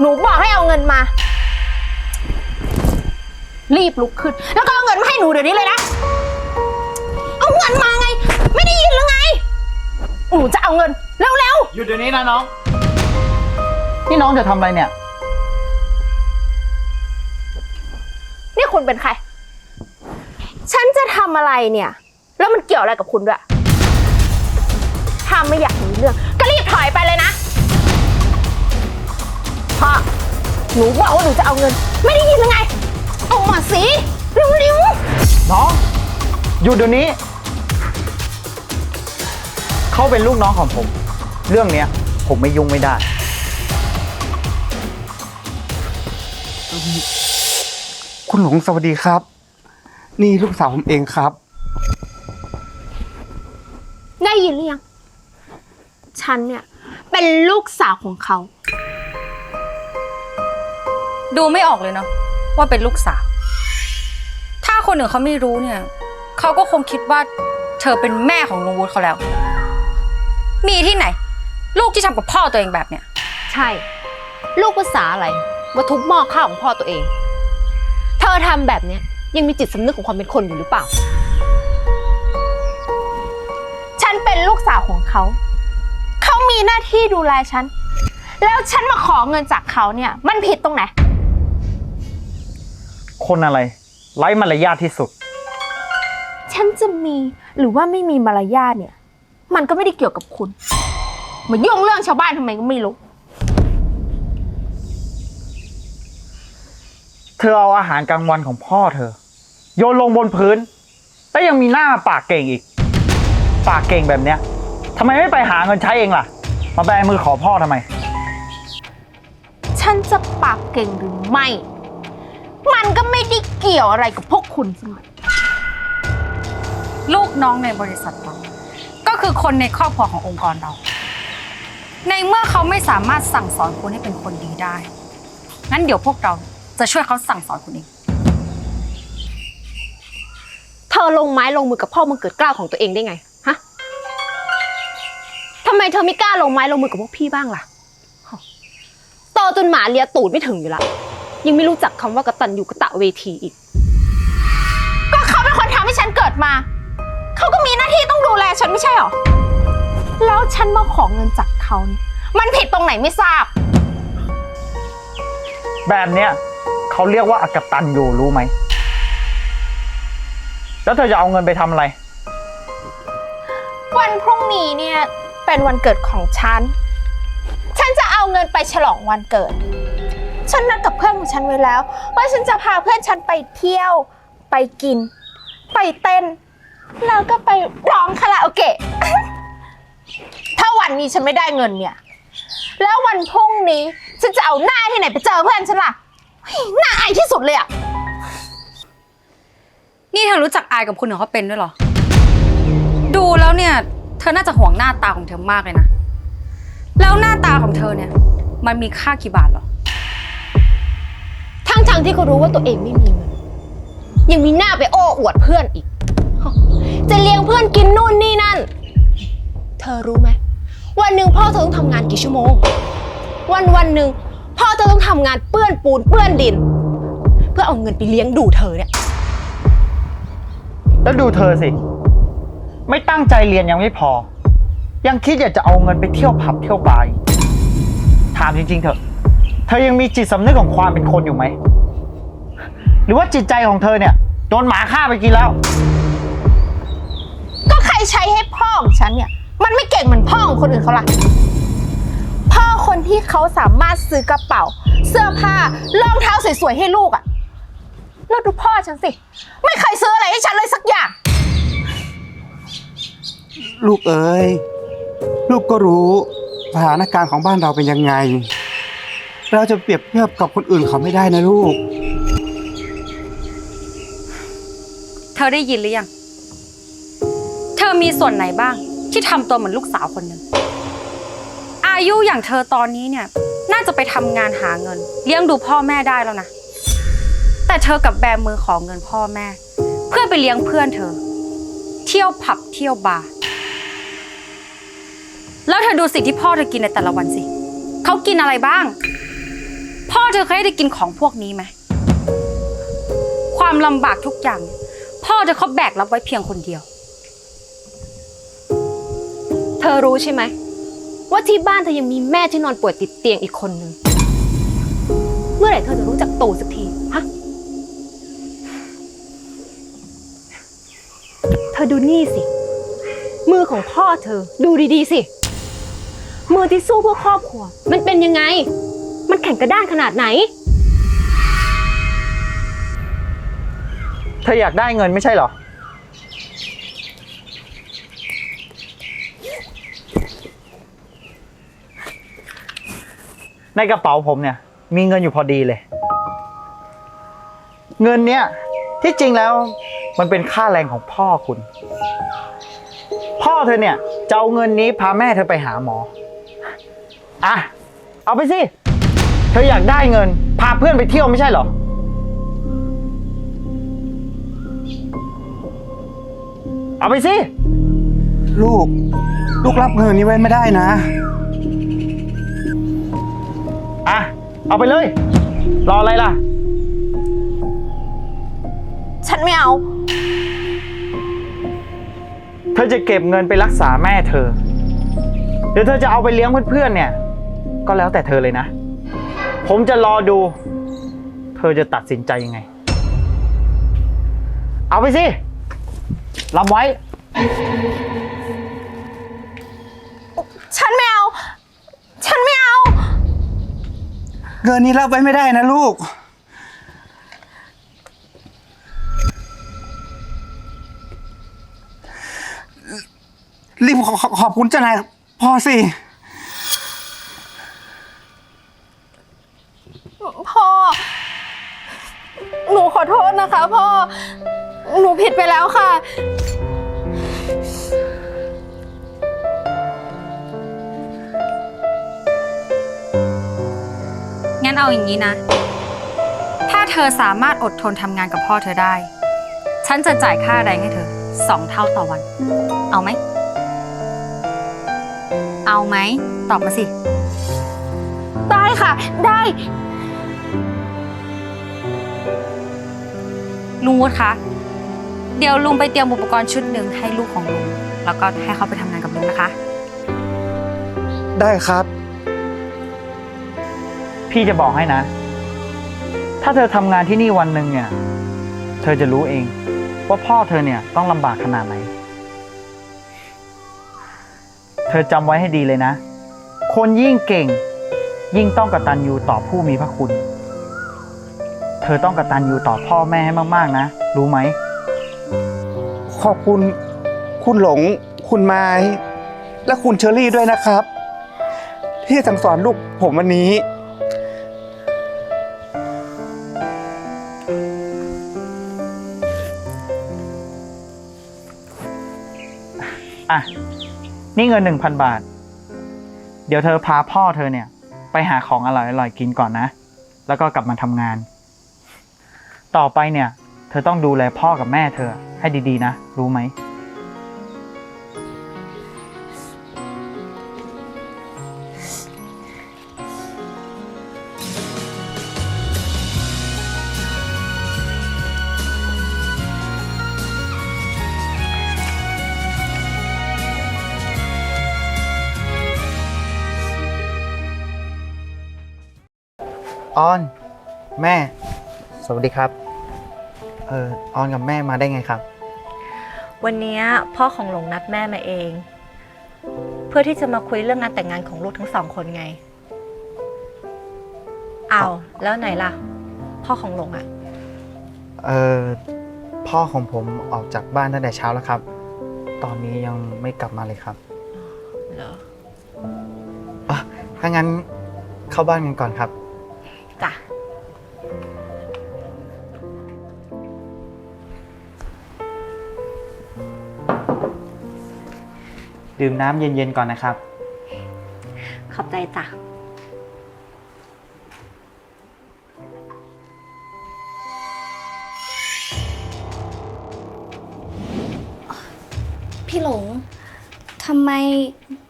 หนูบอกให้เอาเงินมา รีบลุกขึ้น แล้วก็เอาเงินมาให้หนูเดี๋ยวนี้เลยนะ เอาเงินมาไง ไม่ได้ยินหรือไง หนูจะเอาเงินเร็วหยุดเดี๋ยวนี้นะน้อง นี่น้องจะทำอะไรเนี่ย ๆนี่คุณเป็นใคร ฉันจะทำอะไรเนี่ย แล้วมันเกี่ยวอะไรกับคุณด้วยถ้าไม่อยากมีเรื่อง ก็รีบถอยไปเลยนะ หนูบอกว่าหนูจะเอาเงิน ไม่ได้ยินหรือไงเอามาสิเร็วๆน้องหยุดเดี๋ยวนี้ เขาเป็นลูกน้องของผม เรื่องเนี้ย ผมไม่ยุ่งไม่ได้ คุณหลงสวัสดีครับ นี่ลูกสาวผมเองครับได้ยินหรือยัง ฉันเนี่ย เป็นลูกสาวของเขา ดูไม่ออกเลยเนาะว่าเป็นลูกสาว ถ้าคนอื่นเขาไม่รู้เนี่ย เขาก็คงคิดว่าเธอเป็นแม่ของลุงวุฒิเขาแล้ว มีที่ไหน ลูกที่ทำกับพ่อตัวเองแบบเนี้ย ใช่ ลูกภาษาอะไรมาทุบหม้อข้าวของพ่อตัวเอง เธอทำแบบเนี้ยยังมีจิตสำนึกของความเป็นคนอยู่หรือเปล่า ฉันเป็นลูกสาวของเขา เขามีหน้าที่ดูแลฉัน แล้วฉันมาขอเงินจากเขาเนี่ย มันผิดตรงไหน คนอะไร ไร้มารยาทที่สุด ฉันจะมีหรือว่าไม่มีมารยาทเนี่ย มันก็ไม่ได้เกี่ยวกับคุณ มายุ่งเรื่องชาวบ้านทำไมก็ไม่รู้ เธอเอาอาหารกลางวันของพ่อเธอ โยนลงบนพื้น แล้วยังมีหน้าปากเก่งอีก ปากเก่งแบบเนี้ยทำไมไม่ไปหาเงินใช้เองล่ะ มาแบมือขอพ่อทำไม ฉันจะปากเก่งหรือไม่ มันก็ไม่ได้เกี่ยวอะไรกับพวกคุณสักหน่อยลูกน้องในบริษัทเรา ก็คือคนในครอบครัวขององค์กรเรา ในเมื่อเขาไม่สามารถสั่งสอนคุณให้เป็นคนดีได้ งั้นเดี๋ยวพวกเราจะช่วยเขาสั่งสอนคุณเอง เธอลงไม้ลงมือกับพ่อมึงเกิดกล้าของตัวเองได้ไง ฮะทำไมเธอไม่กล้าลงไม้ลงมือกับพวกพี่บ้างล่ะโตจนหมาเลียตูดไม่ถึงอยู่ละ ยังไม่รู้จักคำว่ากระตันอยู่กระตะเวทีอีก ก็เขาเป็นคนทำให้ฉันเกิดมา เขาก็มีหน้าที่ต้องดูแลฉันไม่ใช่หรอ แล้วฉันมาขอเงินจากเขาเนี่ยมันผิดตรงไหนไม่ทราบ แบบเนี้ยเขาเรียกว่าอากตันอยู่รู้ไหม แล้วเธอจะเอาเงินไปทำอะไร วันพรุ่งนี้เนี่ยเป็นวันเกิดของฉัน ฉันจะเอาเงินไปฉลองวันเกิด ฉันนัดกับเพื่อนของฉันไว้แล้ว ว่าฉันจะพาเพื่อนฉันไปเที่ยว ไปกิน ไปเต้น แล้วก็ไปร้องคาราโอเกะ ถ้าวันนี้ฉันไม่ได้เงินเนี่ย แล้ววันพรุ่งนี้ฉันจะเอาหน้าที่ไหนไปเจอเพื่อนฉันล่ะเฮ้ยน่าอายที่สุดเลยอะ นี่เธอรู้จักอายกับคนอื่นเขาเป็นด้วยเหรอ ดูแล้วเนี่ย เธอน่าจะห่วงหน้าตาของเธอมากเลยนะ แล้วหน้าตาของเธอเนี่ย มันมีค่ากี่บาทเหรอ ทั้งทางๆที่เขารู้ว่าตัวเองไม่มีเงินยังมีหน้าไปโอ้อวดเพื่อนอีก จะเลี้ยงเพื่อนกินนู่นนี่นั่น เธอรู้ไหมวันหนึ่งพ่อเธอต้องทำงานกี่ชั่วโมง วันวันหนึ่งพ่อเธอต้องทำงานเปื้อนปูนเปื้อนดิน เพื่อเอาเงินไปเลี้ยงดูเธอเนี่ย แล้วดูเธอสิ ไม่ตั้งใจเรียนยังไม่พอ ยังคิดอยากจะเอาเงินไปเที่ยวผับเที่ยวบาร์อีกถามจริง ๆ เถอะ เธอยังมีจิตสำนึกของความเป็นคนอยู่ไหม หรือว่าจิตใจของเธอเนี่ย โดนหมาฆ่าไปกินแล้ว ก็ใครใช้ให้พ่อของฉันเนี่ย มันไม่เก่งเหมือนพ่อของคนอื่นเขาล่ะ พ่อคนที่เขาสามารถซื้อกระเป๋า เสื้อผ้ารองเท้าสวยๆให้ลูกอะแล้วดูพ่อฉันสิ ไม่เคยซื้ออะไรให้ฉันเลยสักอย่าง ลูกเอ๋ยลูกก็รู้สถานการณ์ของบ้านเราเป็นยังไง เราจะเปรียบเทียบกับคนอื่นเขาไม่ได้นะลูก เธอได้ยินหรือยัง เธอมีส่วนไหนบ้าง ที่ทำตัวเหมือนลูกสาวคนหนึ่ง อายุอย่างเธอตอนนี้เนี่ย น่าจะไปทำงานหาเงิน เลี้ยงดูพ่อแม่ได้แล้วนะ แต่เธอกับแบมือขอเงินพ่อแม่ เพื่อไปเลี้ยงเพื่อนเธอ เที่ยวผับเที่ยวบาร์ แล้วเธอดูสิ่งที่พ่อเธอกินในแต่ละวันสิ เขากินอะไรบ้าง เธอเคยได้กินของพวกนี้ไหม ความลำบากทุกอย่าง พ่อเธอเขาแบกรับไว้เพียงคนเดียว เธอรู้ใช่ไหม ว่าที่บ้านเธอยังมีแม่ที่นอนป่วยติดเตียงอีกคนนึง เมื่อไหร่เธอจะรู้จักโตสักที ฮะ เธอดูนี่สิ มือของพ่อเธอดูดีๆสิ มือที่สู้เพื่อครอบครัว มันเป็นยังไง แข็งกระด้างขนาดไหน เธออยากได้เงินไม่ใช่เหรอ ในกระเป๋าผมเนี่ย มีเงินอยู่พอดีเลย เงินเนี่ย ที่จริงแล้วมันเป็นค่าแรงของพ่อคุณ พ่อเธอเนี่ยจะเอาเงินนี้พาแม่เธอไปหาหมอ อะ เอาไปสิ เธออยากได้เงิน พาเพื่อนไปเที่ยวไม่ใช่เหรอ เอาไปสิ ลูก ลูกรับเงินนี้ไว้ไม่ได้นะ อะ เอาไปเลย รออะไรล่ะ ฉันไม่เอา เธอจะเก็บเงินไปรักษาแม่เธอ หรือเธอจะเอาไปเลี้ยงเพื่อนๆเนี่ย ก็แล้วแต่เธอเลยนะ ผมจะรอดู เธอจะตัดสินใจยังไง เอาไปสิรับไว้ ฉันไม่เอา ฉันไม่เอา เงินนี้รับไว้ไม่ได้นะลูก รีบขอขอขอบคุณเจ้านายพ่อสิ ไปแล้วค่ะ งั้นเอาอย่างนี้นะ ถ้าเธอสามารถอดทนทำงานกับพ่อเธอได้ ฉันจะจ่ายค่าแรงให้เธอสองเท่าต่อวัน เอาไหม เอาไหม ตอบมาสิ ได้ค่ะ ได้ ลุงวุฒิคะ เดี๋ยวลุงไปเตรียมอุปกรณ์ชุดหนึ่งให้ลูกของลุง แล้วก็ให้เขาไปทำงานกับลุงนะคะ ได้ครับ พี่จะบอกให้นะ ถ้าเธอทำงานที่นี่วันหนึ่งเนี่ย เธอจะรู้เอง ว่าพ่อเธอเนี่ยต้องลำบากขนาดไหน เธอจำไว้ให้ดีเลยนะ คนยิ่งเก่ง ยิ่งต้องกตัญญูต่อผู้มีพระคุณ เธอต้องกตัญญูต่อพ่อแม่ให้มากๆนะ รู้ไหม ขอบคุณคุณหลง คุณไม้ และคุณเชอรี่ด้วยนะครับ ที่สั่งสอนลูกผมวันนี้ อะ นี่เงินหนึ่งพันบาท เดี๋ยวเธอพาพ่อเธอเนี่ย ไปหาของอร่อยๆกินก่อนนะ แล้วก็กลับมาทำงาน ต่อไปเนี่ย ธอต้องดูแลพ่อกับแม่เธอ ให้ดีๆ นะ รู้ไหม ออน แม่ สวัสดีครับ เออออนกับแม่มาได้ไงครับ วันนี้พ่อของหลงนัดแม่มาเอง เพื่อที่จะมาคุยเรื่องงานแต่งงานของลูกทั้งสองคนไงอ้าวแล้วไหนล่ะ พ่อของหลงอะเออพ่อของผมออกจากบ้านตั้งแต่เช้าแล้วครับ ตอนนี้ยังไม่กลับมาเลยครับเหรออะถ้างั้นเข้าบ้านกันก่อนครับ จ้ะ ดื่มน้ำเย็นๆก่อนนะครับ ขอบใจจ้ะ พี่หลง ทำไม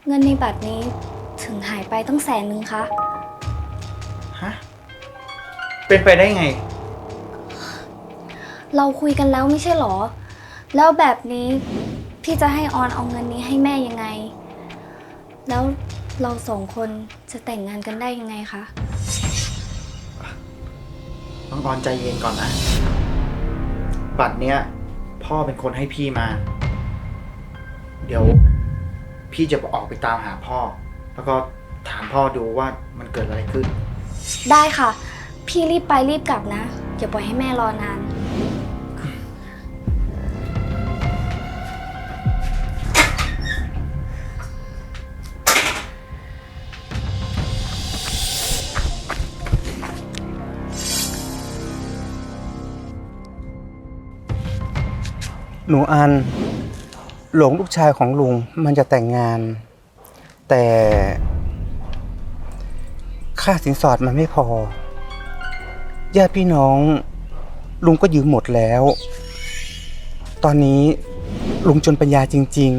เงินในบัตรนี้ถึงหายไปตั้งแสนนึงคะ ฮะ เป็นไปได้ไง เราคุยกันแล้วไม่ใช่หรอ แล้วแบบนี้ พี่จะให้ออนเอาเงินนี้ให้แม่ยังไง แล้วเราสองคนจะแต่งงานกันได้ยังไงคะ น้องออนใจเย็นก่อนนะ บัตรเนี้ย พ่อเป็นคนให้พี่มา เดี๋ยว พี่จะออกไปตามหาพ่อ แล้วก็ถามพ่อดูว่ามันเกิดอะไรขึ้น ได้ค่ะ พี่รีบไปรีบกลับนะอย่าปล่อยให้แม่รอนาน หนูอันหลงลูกชายของลุงมันจะแต่งงาน แต่ค่าสินสอดมันไม่พอญาติพี่น้อง ลุงก็ยืมหมดแล้ว ตอนนี้ลุงจนปัญญาจริง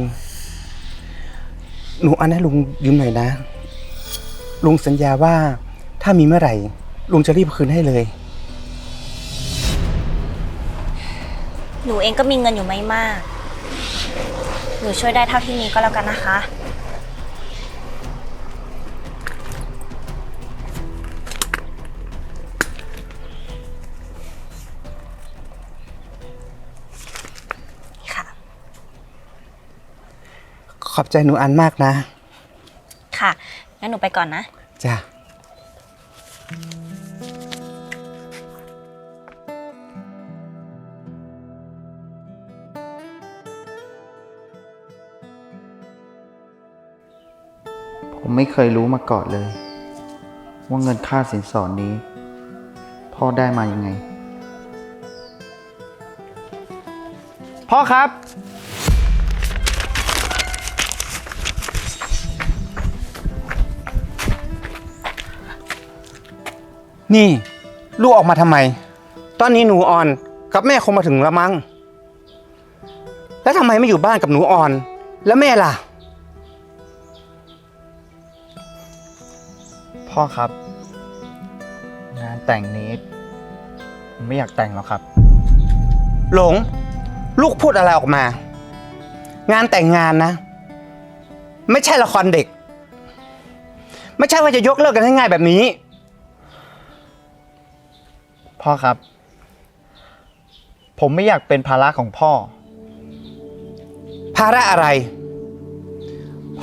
ๆ หนูอันให้ลุงยืมหน่อยนะ ลุงสัญญาว่าถ้ามีเมื่อไหร่ ลุงจะรีบคืนให้เลย หนูเองก็มีเงินอยู่ไม่มาก หนูช่วยได้เท่าที่มีก็แล้วกันนะคะ ค่ะ ขอบใจหนูอันมากนะ ค่ะ งั้นหนูไปก่อนนะ จ้ะผ ไม่เคยรู้มาก่อนเลย ว่าเงินค่าสินสอดนี้ พ่อได้มายังไง พ่อครับ นี่ ลูกออกมาทำไม ตอนนี้หนูอ่อนกับแม่คงมาถึงล้วมั้ง แล้วทำไมไม่อยู่บ้านกับหนูอ่อน แล้วแม่ล่ะ พ่อครับ งานแต่งนี้ผมไม่อยากแต่งหรอกครับ หลง ลูกพูดอะไรออกมา งานแต่งงานนะ ไม่ใช่ละครเด็ก ไม่ใช่ว่าจะยกเลิกกันง่ายๆแบบนี้ พ่อครับ ผมไม่อยากเป็นภาระของพ่อ ภาระอะไร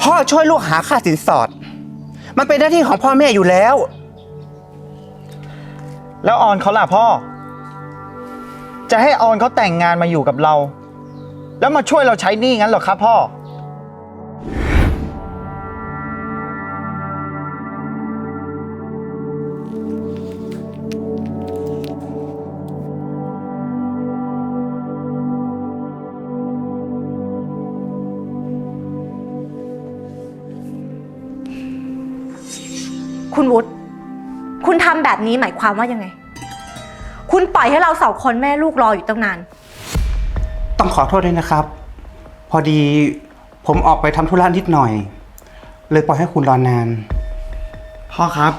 พ่อช่วยลูกหาค่าสินสอด มันเป็นหน้าที่ของพ่อแม่อยู่แล้ว แล้วออนเขาล่ะพ่อ จะให้ออนเขาแต่งงานมาอยู่กับเรา แล้วมาช่วยเราใช้หนี้งั้นเหรอครับพ่อ คุณวุฒิคุณทำแบบนี้หมายความว่ายังไง คุณปล่อยให้เราสองคนแม่ลูกรออยู่ตั้งนาน ต้องขอโทษด้วยนะครับ พอดีผมออกไปทำธุระนิดหน่อย เลยปล่อยให้คุณรอนาน พ่อครับ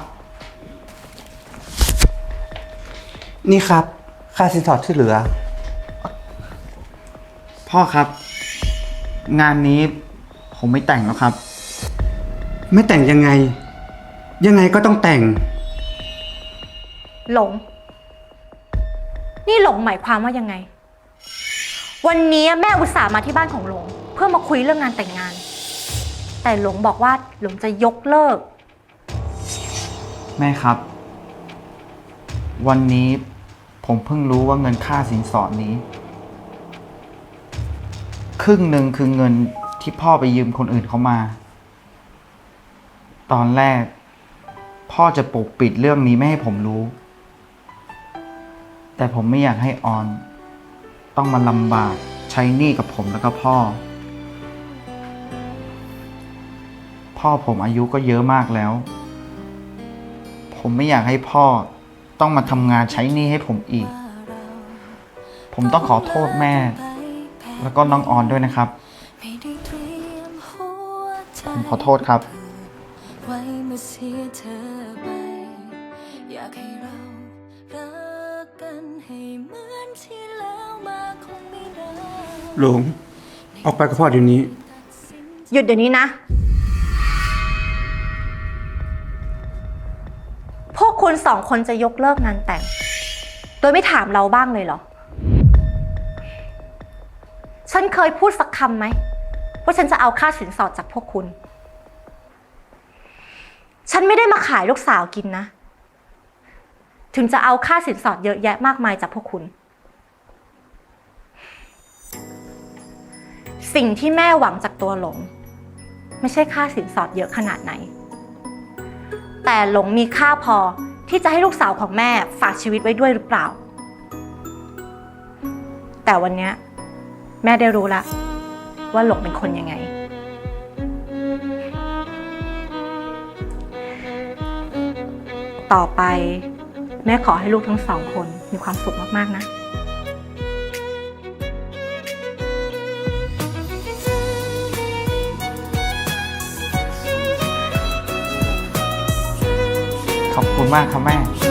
นี่ครับ ค่าสินสอดที่เหลือ พ่อครับ งานนี้ผมไม่แต่งแล้วครับ ไม่แต่งยังไง ยังไงก็ต้องแต่ง หลง นี่หลงหมายความว่ายังไง วันนี้แม่อุตส่าห์มาที่บ้านของหลง เพื่อมาคุยเรื่องงานแต่งงาน แต่หลงบอกว่าหลงจะยกเลิก แม่ครับ วันนี้ผมเพิ่งรู้ว่าเงินค่าสินสอดนี้ ครึ่งหนึ่งคือเงินที่พ่อไปยืมคนอื่นเขามา ตอนแรก พ่อจะปกปิดเรื่องนี้ไม่ให้ผมรู้ แต่ผมไม่อยากให้ออน ต้องมาลำบากใช้หนี้กับผมแล้วก็พ่อ พ่อผมอายุก็เยอะมากแล้ว ผมไม่อยากให้พ่อต้องมาทำงานใช้หนี้ให้ผมอีก ผมต้องขอโทษแม่ แล้วก็น้องออนด้วยนะครับ ผมขอโทษครับ ไว้เมื่อเสียเธอ หลง ออกไปกับพ่อเดี๋ยวนี้ หยุดเดี๋ยวนี้นะ พวกคุณสองคนจะยกเลิกงานแต่ง โดยไม่ถามเราบ้างเลยเหรอ ฉันเคยพูดสักคำไหม ว่าฉันจะเอาค่าสินสอดจากพวกคุณ ฉันไม่ได้มาขายลูกสาวกินนะ ถึงจะเอาค่าสินสอดเยอะแยะมากมายจากพวกคุณ สิ่งที่แม่หวังจากตัวหลง ไม่ใช่ค่าสินสอดเยอะขนาดไหน แต่หลงมีค่าพอที่จะให้ลูกสาวของแม่ฝากชีวิตไว้ด้วยหรือเปล่า แต่วันนี้แม่ได้รู้แล้วว่าหลงเป็นคนยังไง ต่อไปแม่ขอให้ลูกทั้งสองคนมีความสุขมาก ๆ นะ มากครับแม่